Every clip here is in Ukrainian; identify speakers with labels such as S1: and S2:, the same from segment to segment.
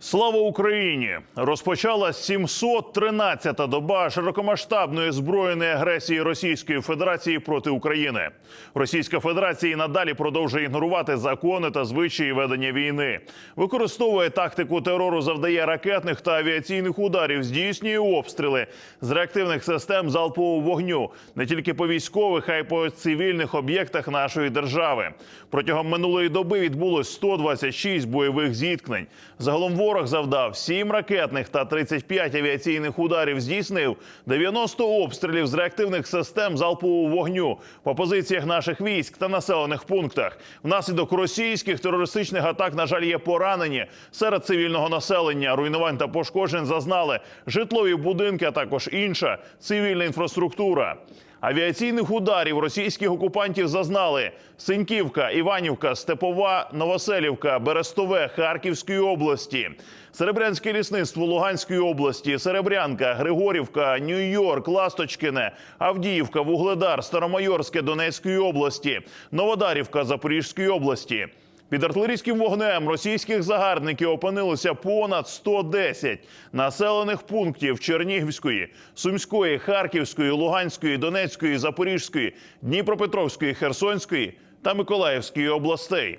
S1: Слава Україні! Розпочала 713-та доба широкомасштабної збройної агресії Російської Федерації проти України. Російська Федерація і надалі продовжує ігнорувати закони та звичаї ведення війни, використовує тактику терору, завдає ракетних та авіаційних ударів, здійснює обстріли з реактивних систем залпового вогню не тільки по військових, а й по цивільних об'єктах нашої держави. Протягом минулої доби відбулось 126 бойових зіткнень. Загалом ворог завдав 7 ракетних та 35 авіаційних ударів. Здійснив 90 обстрілів з реактивних систем залпового вогню по позиціях наших військ та населених пунктах. Внаслідок російських терористичних атак, на жаль, є поранені серед цивільного населення. Руйнувань та пошкоджень зазнали житлові будинки, а також інша цивільна інфраструктура. Авіаційних ударів російських окупантів зазнали. Синьківка, Іванівка, Степова, Новоселівка, Берестове, Харківської області, Серебрянське лісництво Луганської області, Серебрянка, Григорівка, Нью-Йорк, Ласточкине, Авдіївка, Вугледар, Старомайорське Донецької області, Новодарівка Запорізької області. Під артилерійським вогнем російських загарбників опинилося понад 110 населених пунктів Чернігівської, Сумської, Харківської, Луганської, Донецької, Запорізької, Дніпропетровської, Херсонської та Миколаївської областей.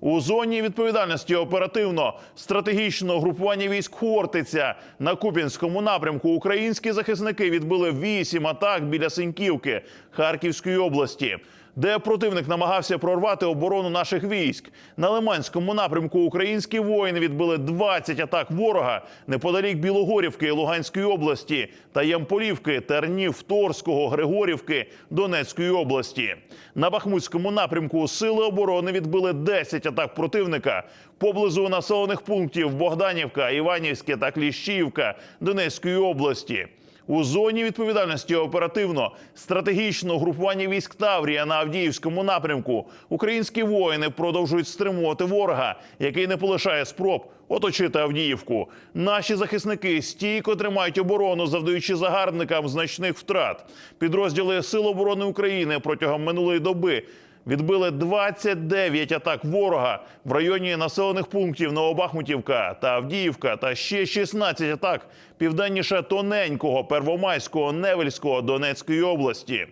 S1: У зоні відповідальності оперативно. Стратегічного групування військ Хортиця. На Купінському напрямку українські захисники відбили вісім атак біля Синьківки Харківської області, де противник намагався прорвати оборону наших військ. На Лиманському напрямку українські воїни відбили 20 атак ворога неподалік Білогорівки Луганської області та Ямполівки, Тернів, Торського, Григорівки Донецької області. На Бахмутському напрямку сили оборони відбили 10 атак противника поблизу населених пунктів Богданівка, Іванівське та Кліщіївка Донецької області. У зоні відповідальності оперативно стратегічного групування військ Таврія на Авдіївському напрямку українські воїни продовжують стримувати ворога, який не полишає спроб оточити Авдіївку. Наші захисники стійко тримають оборону, завдаючи загарбникам значних втрат. Підрозділи Сил оборони України протягом минулої доби відбили 29 атак ворога в районі населених пунктів Новобахмутівка та Авдіївка, та ще 16 атак південніше тоненького Первомайського Невельського Донецької області.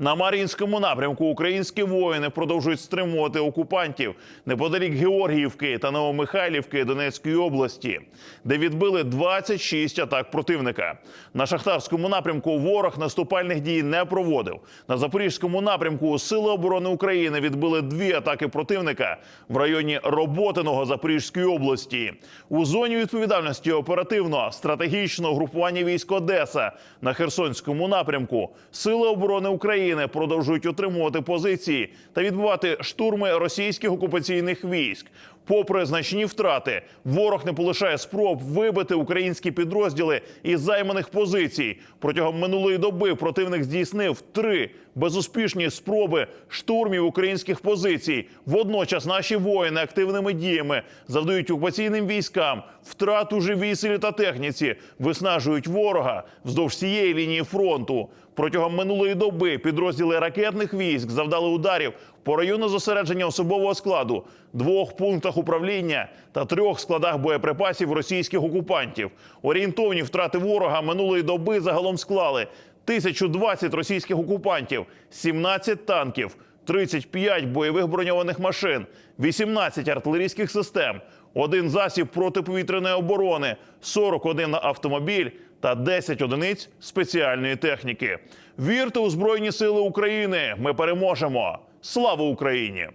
S1: На Мар'їнському напрямку українські воїни продовжують стримувати окупантів неподалік Георгіївки та Новомихайлівки Донецької області, де відбили 26 атак противника. На шахтарському напрямку ворог наступальних дій не проводив. На запорізькому напрямку Сили оборони України відбили дві атаки противника в районі Роботиного Запорізької області. У зоні відповідальності оперативно стратегічного групування військ Одеса на Херсонському напрямку Сили оборони України продовжують утримувати позиції та відбувати штурми російських окупаційних військ. Попри значні втрати, ворог не полишає спроб вибити українські підрозділи із займаних позицій. Протягом минулої доби противник здійснив три безуспішні спроби штурмів українських позицій. Водночас наші воїни активними діями завдають окупаційним військам втрат у живій силі та техніці, виснажують ворога вздовж всієї лінії фронту. Протягом минулої доби підрозділи ракетних військ завдали ударів по району зосередження особового складу, двох пунктах управління та трьох складах боєприпасів російських окупантів. Орієнтовні втрати ворога минулої доби загалом склали 1020 російських окупантів, 17 танків, 35 бойових броньованих машин, 18 артилерійських систем, один засіб протиповітряної оборони, 41 автомобіль та 10 одиниць спеціальної техніки. Вірте у Збройні Сили України! Ми переможемо! Слава Україні!